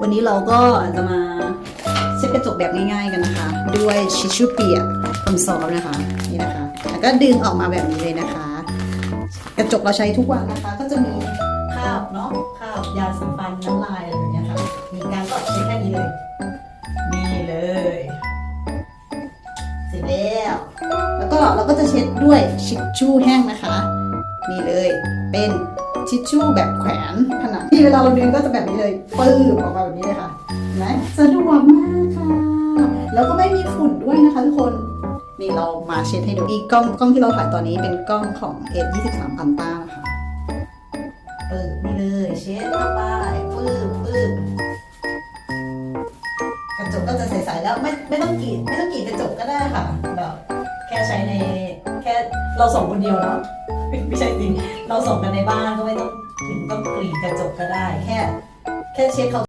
วันนี้เราก็จะมาเช็ดกระจกแบบง่ายๆกันนะคะ ด้วยชิชชูเปียกผมซอฟนะคะนี่นะคะ แล้วก็ดึงออกมาแบบนี้เลยนะคะ กระจกเราใช้ทุกวันนะคะ ก็จะมีคราบเนาะคราบยาสีฟันน้ำลายอะไรแบบเนี้ยค่ะมีการก็เช็ดแค่นี้เลยนี่เลยเสร็จแล้วแล้วก็เราก็จะเช็ดด้วยชิชชู่แห้งนะคะ นี่เลยเป็น ทิชชู่แบบแขวนผนังที่เวลาเราเดินก็จะแบบนี้เลยปื้มออกมาแบบนี้เลยค่ะเห็นไหมสะดวกมากค่ะ แล้วก็ไม่มีฝุ่นด้วยนะคะทุกคนนี่เรามาเช็ดให้ดูอีกกล้องกล้องที่เราถ่ายตอนนี้เป็นกล้องของ S23 Ultra นะคะปื้มนี่เลยเช็ดเข้าไปปื้มปื้มกระจกก็จะใสๆแล้วไม่ไม่ต้องกรีดไม่ต้องกรีดกระจกก็ได้ค่ะแบบแค่ใช้ในแค่เราสองคนเดียวเนาะ ไม่ใช่สิเราส่งกันในบ้านก็ไม่ต้องถึงต้องกรีดกระจกก็ได้ แค่ แค่เช็ดเขา